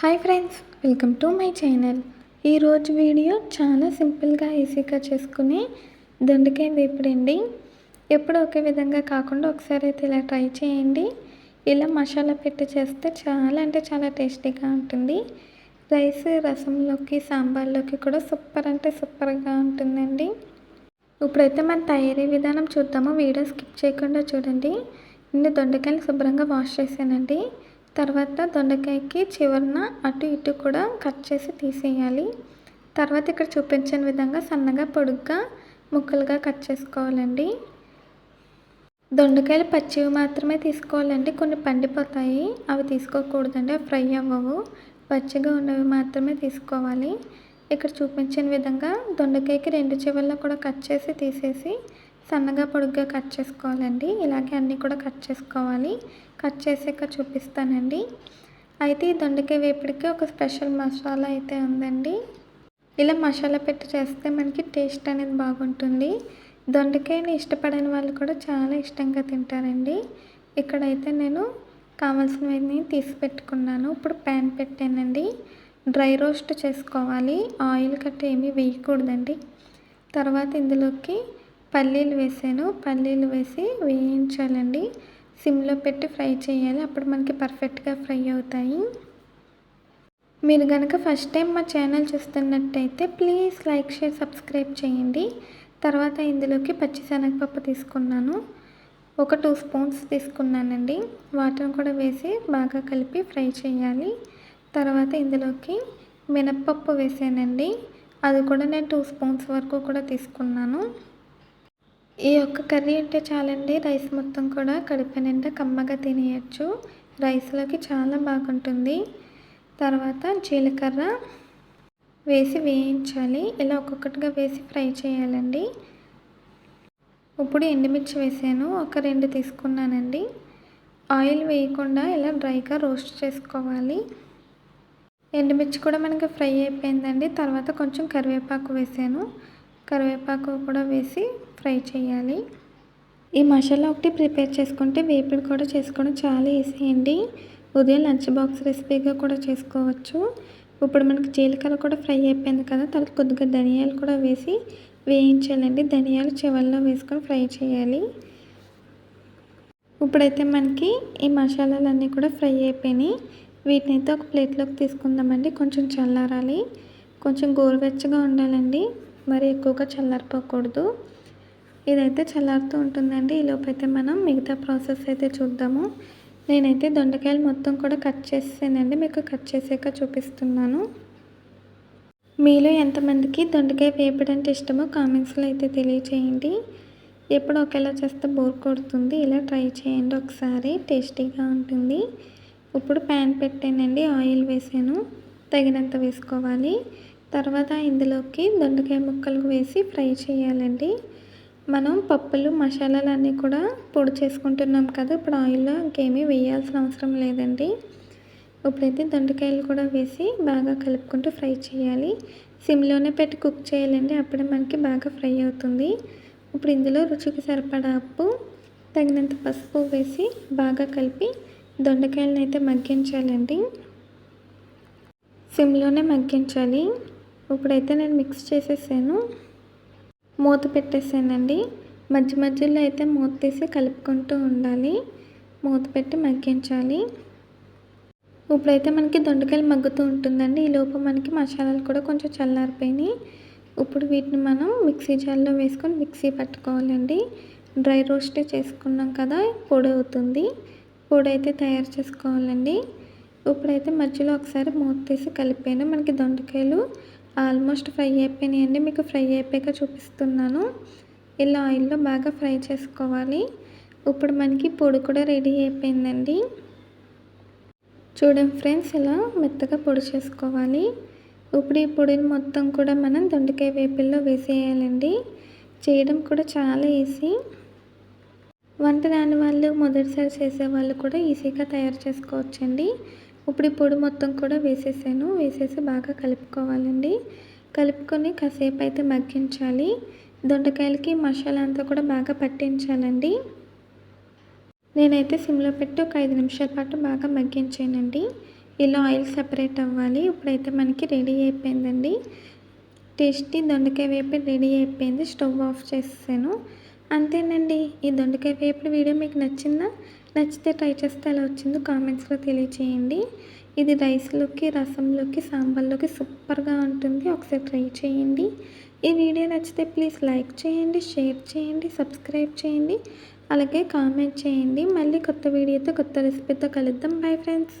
Hi friends welcome to my channel. ఈరోజు video చాలా సింపుల్గా ఈజీగా చేసుకుని దొండకాయ వేపుడండి. ఎప్పుడు ఒకే విధంగా కాకుండా ఒకసారి అయితే ఇలా ట్రై చేయండి. ఇలా మసాలా పెట్టి చేస్తే చాలా అంటే చాలా టేస్టీగా ఉంటుంది. రైస్ రసంలోకి సాంబార్లోకి కూడా సూపర్ అంటే సూపర్గా ఉంటుందండి. ఇప్పుడైతే మన తయారీ విధానం చూద్దాము. వీడియో స్కిప్ చేయకుండా చూడండి. నేను దొండకాయలు శుభ్రంగా వాష్ చేశానండి. తర్వాత దొండకాయకి చివరన అటు ఇటు కూడా కట్ చేసి తీసేయాలి. తర్వాత ఇక్కడ చూపించిన విధంగా సన్నగా పొడుగ్గా ముక్కలుగా కట్ చేసుకోవాలండి. దొండకాయలు పచ్చివి మాత్రమే తీసుకోవాలండి. కొన్ని పండిపోతాయి. అవి తీసుకోకూడదండి. అవి ఫ్రై అవ్వవు. పచ్చిగా ఉన్నవి మాత్రమే తీసుకోవాలి. ఇక్కడ చూపించిన విధంగా దొండకాయకి రెండు చివర్లో కూడా కట్ చేసి తీసేసి సన్నగా పొడుగ్గా కట్ చేసుకోవాలండి. ఇలాగే అన్నీ కూడా కట్ చేసుకోవాలి. కట్ చేసాక చూపిస్తానండి. అయితే ఈ దొండకాయ వేపుడికి ఒక స్పెషల్ మసాలా అయితే ఉందండి. ఇలా మసాలా పెట్టి చేస్తే మనకి టేస్ట్ అనేది బాగుంటుంది. దొండకాయని ఇష్టపడని వాళ్ళు కూడా చాలా ఇష్టంగా తింటారండి. ఇక్కడైతే నేను కావాల్సినవన్నీ తీసి పెట్టుకున్నాను. ఇప్పుడు ప్యాన్ పెట్టానండి. డ్రై రోస్ట్ చేసుకోవాలి. ఆయిల్ కట్ట ఏమీ వేయకూడదండి. తర్వాత ఇందులోకి పల్లీలు వేసాను. పల్లీలు వేసి వేయించాలండి. సిమ్లో పెట్టి ఫ్రై చేయాలి. అప్పుడు మనకి పర్ఫెక్ట్గా ఫ్రై అవుతాయి. మీరు కనుక ఫస్ట్ టైం మా ఛానల్ చూస్తున్నట్టయితే ప్లీజ్ లైక్ షేర్ సబ్స్క్రైబ్ చేయండి. తర్వాత ఇందులోకి పచ్చిశనగపప్పు తీసుకున్నాను. ఒక టూ స్పూన్స్ తీసుకున్నానండి. వాటిని కూడా వేసి బాగా కలిపి ఫ్రై చేయాలి. తర్వాత ఇందులోకి మినప్పప్పు వేసానండి. అది కూడా నేను టూ స్పూన్స్ వరకు కూడా తీసుకున్నాను. ఈ యొక్క కర్రీ అంటే చాలండి. రైస్ మొత్తం కూడా కడుపు నిండా కమ్మగా తినేయచ్చు. రైస్లోకి చాలా బాగుంటుంది. తర్వాత జీలకర్ర వేసి వేయించాలి. ఇలా ఒక్కొక్కటిగా వేసి ఫ్రై చేయాలండి. ఇప్పుడు ఎండుమిర్చి వేసాను. ఒక రెండు తీసుకున్నానండి. ఆయిల్ వేయకుండా ఇలా డ్రైగా రోస్ట్ చేసుకోవాలి. ఎండుమిర్చి కూడా మనకి ఫ్రై అయిపోయిందండి. తర్వాత కొంచెం కరివేపాకు వేసాను. కరివేపాకు కూడా వేసి ఫ్రై చేయాలి. ఈ మసాలా ఒకటి ప్రిపేర్ చేసుకుంటే వేపుడు కూడా చేసుకోవడం చాలా ఈజీ అండి. ఉదయం లంచ్ బాక్స్ రెసిపీగా కూడా చేసుకోవచ్చు. ఇప్పుడు మనకి జీలకర్ర కూడా ఫ్రై అయిపోయింది కదా తర్వాత కొద్దిగా ధనియాలు కూడా వేసి వేయించాలండి. ధనియాలు చివరిలో వేసుకొని ఫ్రై చేయాలి. ఇప్పుడైతే మనకి ఈ మసాలాలన్నీ కూడా ఫ్రై అయిపోయినాయి. వీటిని అయితే ఒక ప్లేట్లోకి తీసుకుందామండి. కొంచెం చల్లారాలి. కొంచెం గోరువెచ్చగా ఉండాలండి. మరి ఎక్కువగా చల్లారిపోకూడదు. ఇదైతే చల్లారుతూ ఉంటుందండి. ఈలోపైతే అయితే మనం మిగతా ప్రాసెస్ అయితే చూద్దాము. నేనైతే దొండకాయలు మొత్తం కూడా కట్ చేసానండి మీకు కట్ చేసాక చూపిస్తున్నాను. మీలో ఎంతమందికి దొండకాయ వేపుడు అంటే ఇష్టమో కామెంట్స్లో అయితే తెలియచేయండి. ఎప్పుడు ఒకేలా చేస్తే బోర్ కొడుతుంది. ఇలా ట్రై చేయండి ఒకసారి. టేస్టీగా ఉంటుంది. ఇప్పుడు ప్యాన్ పెట్టానండి. ఆయిల్ వేసాను. తగినంత వేసుకోవాలి. తర్వాత ఇందులోకి దొండకాయ ముక్కలు వేసి ఫ్రై చేయాలండి. మనం పప్పులు మసాలాలు అన్నీ కూడా పొడి చేసుకుంటున్నాం కదా ఇప్పుడు ఆయిల్లో ఇంకేమీ వేయాల్సిన అవసరం లేదండి. ఇప్పుడైతే దొండకాయలు కూడా వేసి బాగా కలుపుకుంటూ ఫ్రై చేయాలి. సిమ్లోనే పెట్టి కుక్ చేయాలండి అప్పుడే మనకి బాగా ఫ్రై అవుతుంది. ఇప్పుడు ఇందులో రుచికి సరిపడా ఉప్పు తగినంత పసుపు వేసి బాగా కలిపి దొండకాయలను అయితే మగ్గించాలండి. సిమ్లోనే మగ్గించాలి. ఇప్పుడైతే నేను మిక్స్ చేసేసాను. మూత పెట్టేసానండి. మధ్య మధ్యలో అయితే మూత తీసి కలుపుకుంటూ ఉండాలి. మూత పెట్టి మగ్గించాలి. ఇప్పుడైతే మనకి దొండకాయలు మగ్గుతూ ఉంటుందండి. ఈ లోపు మనకి మసాలాలు కూడా కొంచెం చల్లారిపోయినాయి. ఇప్పుడు వీటిని మనం మిక్సీ జార్లో వేసుకొని మిక్సీ పట్టుకోవాలండి. డ్రై రోస్ట్ చేసుకున్నాం కదా పొడి అవుతుంది. పొడి అయితే తయారు చేసుకోవాలండి. ఇప్పుడైతే మధ్యలో ఒకసారి మూత తీసి కలిపాను. మనకి దొండకాయలు ఆల్మోస్ట్ ఫ్రై అయిపోయినాయండి మీకు ఫ్రై అయిపోయాక చూపిస్తున్నాను. ఇలా ఆయిల్లో బాగా ఫ్రై చేసుకోవాలి. ఇప్పుడు మనకి పొడి కూడా రెడీ అయిపోయిందండి. చూడండి ఫ్రెండ్స్ ఇలా మెత్తగా పొడి చేసుకోవాలి. ఇప్పుడు ఈ పొడిని మొత్తం కూడా మనం దొండకాయ వేపుల్లో వేసేయాలండి. చేయడం కూడా చాలా ఈజీ. వంట రాని వాళ్ళు మొదటిసారి చేసే వాళ్ళు కూడా ఈజీగా తయారు చేసుకోవచ్చండి. ఇప్పుడు ఈ పొడి మొత్తం కూడా వేసేసాను. వేసేసి బాగా కలుపుకోవాలండి. కలుపుకొని కాసేపు అయితే మగ్గించాలి. దొండకాయలకి మసాలా అంతా కూడా బాగా పట్టించాలండి. నేనైతే సిమ్లో పెట్టి ఒక ఐదు నిమిషాల పాటు బాగా మగ్గించానండి. ఇలా ఆయిల్ సపరేట్ అవ్వాలి. ఇప్పుడైతే మనకి రెడీ అయిపోయిందండి. టేస్టీ దొండకాయ వేపి రెడీ అయిపోయింది. స్టవ్ ఆఫ్ చేసేసాను. అంతేనండి. ఈ దొండకాయ వేపుడు వీడియో మీకు నచ్చిందా? నచ్చితే ట్రై చేస్తే ఎలా వచ్చిందో కామెంట్స్లో తెలియచేయండి. ఇది రైస్లోకి రసంలోకి సాంబార్లోకి సూపర్గా ఉంటుంది. ఒకసారి ట్రై చేయండి. ఈ వీడియో నచ్చితే ప్లీజ్ లైక్ చేయండి షేర్ చేయండి సబ్స్క్రైబ్ చేయండి. అలాగే కామెంట్ చేయండి. మళ్ళీ కొత్త వీడియోతో కొత్త రెసిపీతో కలుద్దాం. Bye friends.